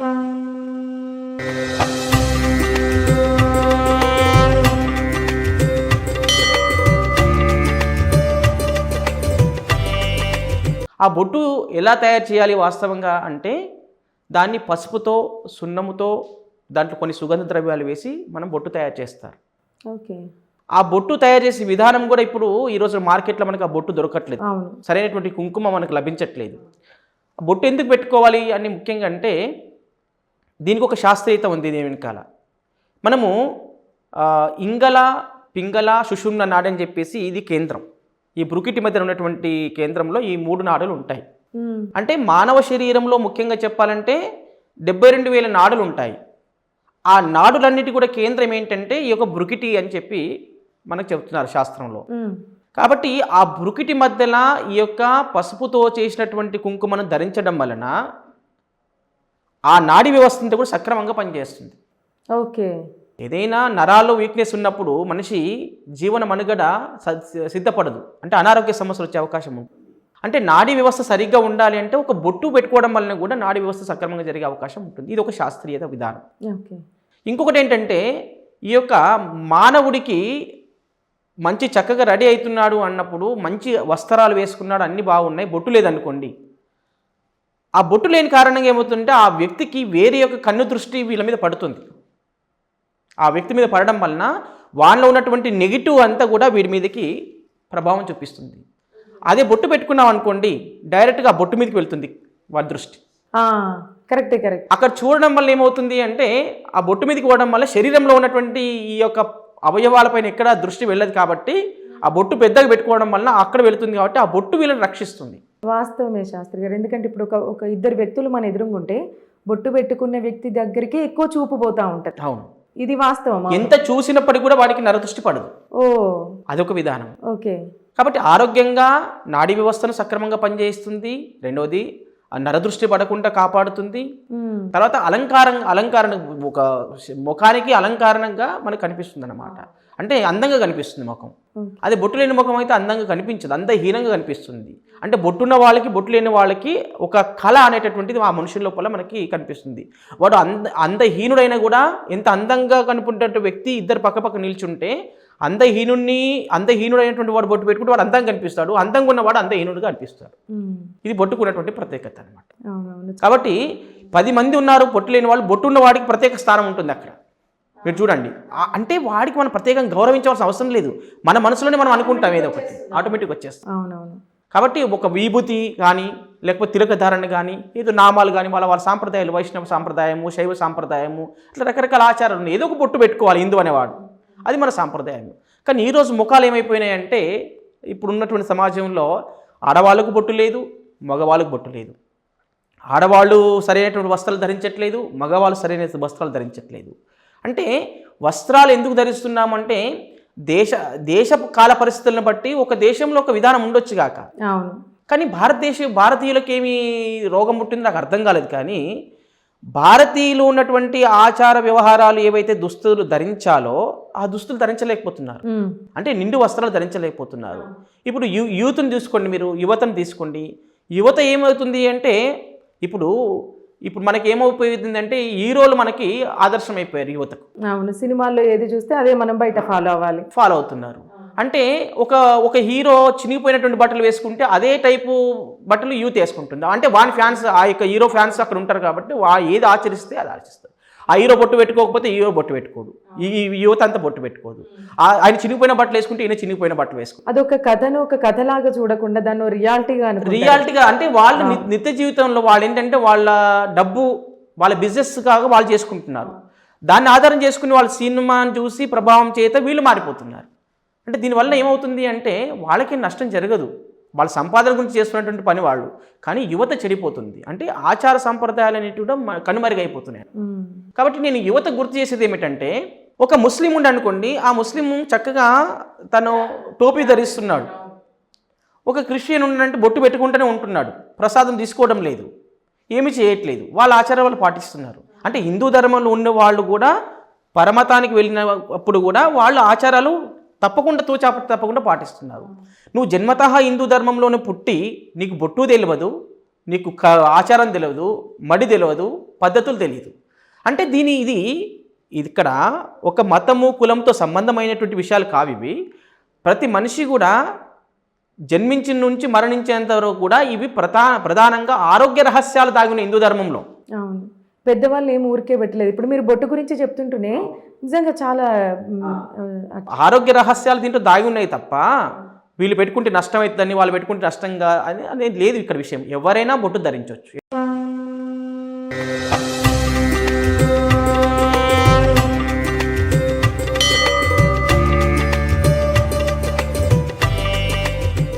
ఆ బొట్టు ఎలా తయారు చేయాలి వాస్తవంగా అంటే దాన్ని పసుపుతో సున్నముతో దాంట్లో కొన్ని సుగంధ ద్రవ్యాలు వేసి మనం బొట్టు తయారు చేస్తారు. ఓకే. ఆ బొట్టు తయారు చేసే విధానం కూడా ఇప్పుడు ఈరోజు మార్కెట్లో మనకు ఆ బొట్టు దొరకట్లేదు. సరైనటువంటి కుంకుమ మనకు లభించట్లేదు. బొట్టు ఎందుకు పెట్టుకోవాలి అని ముఖ్యంగా అంటే దీనికి ఒక శాస్త్రీయత ఉంది దీని వెనకాల. మనము ఆ, ఇంగల పింగళ సుషుమ్న నాడి అని చెప్పేసి ఇది కేంద్రం. ఈ బ్రుకిటి మధ్య ఉన్నటువంటి కేంద్రంలో ఈ మూడు నాడులు ఉంటాయి. అంటే మానవ శరీరంలో ముఖ్యంగా చెప్పాలంటే డెబ్బై రెండు వేల నాడులు ఉంటాయి. ఆ నాడులన్నిటి కూడా కేంద్రం ఏంటంటే ఈ యొక్క బ్రుకిటి అని చెప్పి మనకు చెప్తున్నారు శాస్త్రంలో. కాబట్టి ఆ బ్రుకిటి మధ్యన ఈ యొక్క పసుపుతో చేసినటువంటి కుంకుమను ధరించడం వలన ఆ నాడి వ్యవస్థ అంతా కూడా సక్రమంగా పనిచేస్తుంది. ఓకే. ఏదైనా నరాల్లో వీక్నెస్ ఉన్నప్పుడు మనిషి జీవన మనుగడ సిద్ధపడదు. అంటే అనారోగ్య సమస్యలు వచ్చే అవకాశం ఉంటుంది అంటే నాడీ వ్యవస్థ సరిగ్గా ఉండాలి అంటే ఒక బొట్టు పెట్టుకోవడం వలన కూడా నాడీ వ్యవస్థ సక్రమంగా జరిగే అవకాశం ఉంటుంది. ఇది ఒక శాస్త్రీయత విధానం. ఓకే. ఇంకొకటి ఏంటంటే ఈ యొక్క మానవుడికి మంచి చక్కగా రెడీ అవుతున్నాడు అన్నప్పుడు మంచి వస్త్రాలు వేసుకున్నాడు అన్నీ బాగున్నాయి బొట్టు లేదనుకోండి. ఆ బొట్టు లేని కారణంగా ఏమవుతుందంటే ఆ వ్యక్తికి వేరే యొక్క కన్ను దృష్టి వీళ్ళ మీద పడుతుంది. ఆ వ్యక్తి మీద పడడం వలన వాళ్ళలో ఉన్నటువంటి నెగిటివ్ అంతా కూడా వీడి మీదకి ప్రభావం చూపిస్తుంది. అదే బొట్టు పెట్టుకున్నాం అనుకోండి డైరెక్ట్గా ఆ బొట్టు మీదకి వెళ్తుంది వాడి దృష్టి. కరెక్టే కరెక్ట్. అక్కడ చూడడం వల్ల ఏమవుతుంది అంటే ఆ బొట్టు మీదకి పోవడం వల్ల శరీరంలో ఉన్నటువంటి ఈ యొక్క అవయవాలపైన ఎక్కడ దృష్టి వెళ్ళదు కాబట్టి ఆ బొట్టు పెద్దగా పెట్టుకోవడం వల్ల అక్కడ వెళుతుంది కాబట్టి ఆ బొట్టు వీళ్ళని రక్షిస్తుంది. వాస్తవమే శాస్త్రి గారు. ఎందుకంటే ఇప్పుడు ఒక ఒక ఇద్దరు వ్యక్తులు మన ఎదురుగుంటే బొట్టు పెట్టుకున్న వ్యక్తి దగ్గరికి ఎక్కువ చూపు పోతా ఉంటది. అవును. ఇది వాస్తవం ఎంత చూసినప్పటికీ కూడా వాడికి నరదృష్టి పడదు. ఓ. అదొక విధానం. ఓకే. కాబట్టి ఆరోగ్యంగా నాడీ వ్యవస్థను సక్రమంగా పనిచేస్తుంది రెండవది నరదృష్టి పడకుండా కాపాడుతుంది. తర్వాత అలంకారం అలంకారణ ఒక ముఖానికి అలంకారణంగా మనకు కనిపిస్తుంది అన్నమాట అంటే అందంగా కనిపిస్తుంది ముఖం. అదే బొట్టు లేని ముఖం అయితే అందంగా కనిపించదు అందహీనంగా కనిపిస్తుంది. అంటే బొట్టున్న వాళ్ళకి బొట్టు లేని వాళ్ళకి ఒక కళ అనేటటువంటిది ఆ మనుషుల లోపల మనకి కనిపిస్తుంది. వాడు అంద అందహీనుడైనా కూడా ఎంత అందంగా కనిపించే వ్యక్తి ఇద్దరు పక్క పక్క నిల్చుంటే అందహీనుడిని అందహీనుడైనటువంటి వాడు బొట్టు పెట్టుకుంటే వాడు అందంగా కనిపిస్తాడు అందంగా ఉన్నవాడు అందహీనుడిగా కనిపిస్తాడు ఇది బొట్టుకున్నటువంటి ప్రత్యేకత అనమాట కాబట్టి పది మంది ఉన్నారు బొట్టు లేని వాళ్ళు బొట్టు ఉన్న వాడికి ప్రత్యేక స్థానం ఉంటుంది అక్కడ. మీరు చూడండి. అంటే వాడికి మనం ప్రత్యేకంగా గౌరవించవలసిన అవసరం లేదు. మన మనసులోనే మనం అనుకుంటాం ఏదో ఒకటి. ఆటోమేటిక్ వచ్చేస్తాం అవునవును. కాబట్టి ఒక విభూతి కానీ లేకపోతే తిలక ధారణ కానీ ఏదో నామాలు కానీ వాళ్ళ వాళ్ళ సాంప్రదాయాలు వైష్ణవ సాంప్రదాయము శైవ సాంప్రదాయము ఇట్లా రకరకాల ఆచారాలు ఉన్నాయి. ఏదో ఒక బొట్టు పెట్టుకోవాలి హిందూ అనేవాడు. అది మన సాంప్రదాయం కానీ ఈరోజు ముఖాలు ఏమైపోయినాయంటే ఇప్పుడు ఉన్నటువంటి సమాజంలో ఆడవాళ్ళకు బొట్టు లేదు మగవాళ్ళకు బొట్టు లేదు. ఆడవాళ్ళు సరైనటువంటి వస్త్రాలు ధరించట్లేదు మగవాళ్ళు సరైన వస్త్రాలు ధరించట్లేదు. అంటే వస్త్రాలు ఎందుకు ధరిస్తున్నామంటే దేశ దేశ కాల పరిస్థితులను బట్టి ఒక దేశంలో ఒక విధానం ఉండొచ్చు గాక. అవును. కానీ భారతదేశ భారతీయులకి ఏమి రోగం పుట్టిందో నాకు అర్థం కాలేదు కానీ భారతీయులు ఉన్నటువంటి ఆచార వ్యవహారాలు ఏవైతే దుస్తులు ధరించాలో ఆ దుస్తులు ధరించలేకపోతున్నారు. అంటే నిండు వస్త్రాలు ధరించలేకపోతున్నారు. ఇప్పుడు యూ యూత్ని తీసుకోండి మీరు యువతను తీసుకోండి. యువత ఏమవుతుంది అంటే ఇప్పుడు ఇప్పుడు మనకి ఏమైపోయింది అంటే హీరోలు మనకి ఆదర్శం అయిపోయారు యువతకు. అవును సినిమాల్లో ఏది చూస్తే అదే మనం బయట ఫాలో అవ్వాలి. ఫాలో అవుతున్నారు. అంటే ఒక ఒక హీరో చినిగిపోయినటువంటి బట్టలు వేసుకుంటే అదే టైపు బట్టలు యూత్ వేసుకుంటుంది? అంటే వాని ఫ్యాన్స్ ఆ యొక్క హీరో ఫ్యాన్స్ అక్కడ ఉంటారు కాబట్టి వా ఏది ఆచరిస్తే అది ఆచరిస్తారు. ఆ హీరో బొట్టు పెట్టుకోకపోతే ఈ హీరో బొట్టు పెట్టుకోడు. ఈ యువత అంతా బొట్టు పెట్టుకోదు. ఆయన చినిగిపోయిన బట్టలు వేసుకుంటే ఈయన చినిగిపోయిన బట్టలు వేసుకుంటారు అదొక కథను ఒక కథలాగా చూడకుండా దాన్ని రియాలిటీగా రియాలిటీగా అంటే వాళ్ళు నిత్య జీవితంలో వాళ్ళు ఏంటంటే వాళ్ళ డబ్బు వాళ్ళ బిజినెస్ కాగా వాళ్ళు చేసుకుంటున్నారు. దాన్ని ఆధారం చేసుకుని వాళ్ళ సినిమాని చూసి ప్రభావం చేత వీళ్ళు మారిపోతున్నారు. అంటే దీనివల్ల ఏమవుతుంది అంటే వాళ్ళకి నష్టం జరగదు. వాళ్ళ సంపాదన గురించి చేస్తున్నటువంటి పని వాళ్ళు. కానీ యువత చెడిపోతుంది. అంటే ఆచార సంప్రదాయాలు అనేవి కూడా కనుమరుగైపోతున్నాయి. కాబట్టి నేను యువత గుర్తు చేసేది ఏమిటంటే ఒక ముస్లిం ఉండి అనుకోండి ఆ ముస్లిం చక్కగా తను టోపీ ధరిస్తున్నాడు. ఒక క్రిస్టియన్ ఉండంటే బొట్టు పెట్టుకుంటూనే ఉంటున్నాడు. ప్రసాదం తీసుకోవడం లేదు. ఏమి చేయట్లేదు. వాళ్ళ ఆచారాలు వాళ్ళు పాటిస్తున్నారు. అంటే హిందూ ధర్మంలో ఉన్న వాళ్ళు కూడా పరమతానికి వెళ్ళినప్పుడు కూడా వాళ్ళ ఆచారాలు తప్పకుండా తూచా తప్పకుండా పాటిస్తున్నారు. నువ్వు జన్మతః హిందూ ధర్మంలోనే పుట్టి నీకు బొట్టు తెలియదు నీకు క- ఆచారం తెలియదు మడి తెలియదు పద్ధతులు తెలియదు అంటే దీని ఇది ఇక్కడ ఒక మతము కులంతో సంబంధమైనటువంటి విషయాలు కావు ఇవి. ప్రతి మనిషి కూడా జన్మించిన నుంచి మరణించేంత వరకు కూడా ఇవి ప్రధా ప్రధానంగా ఆరోగ్య రహస్యాలు దాగిన హిందూ ధర్మంలో. పెద్దవాళ్ళు ఏం ఊరికే పెట్టలేదు. ఇప్పుడు మీరు బొట్టు గురించి చెప్తుంటూనే నిజంగా చాలా ఆరోగ్య రహస్యాలు దీంట్లో దాగి ఉన్నాయి తప్ప వీళ్ళు పెట్టుకుంటే నష్టం అవుతుందని వాళ్ళు పెట్టుకుంటే నష్టంగా అని అనేది లేదు ఇక్కడ విషయం. ఎవరైనా బొట్టు ధరించవచ్చు.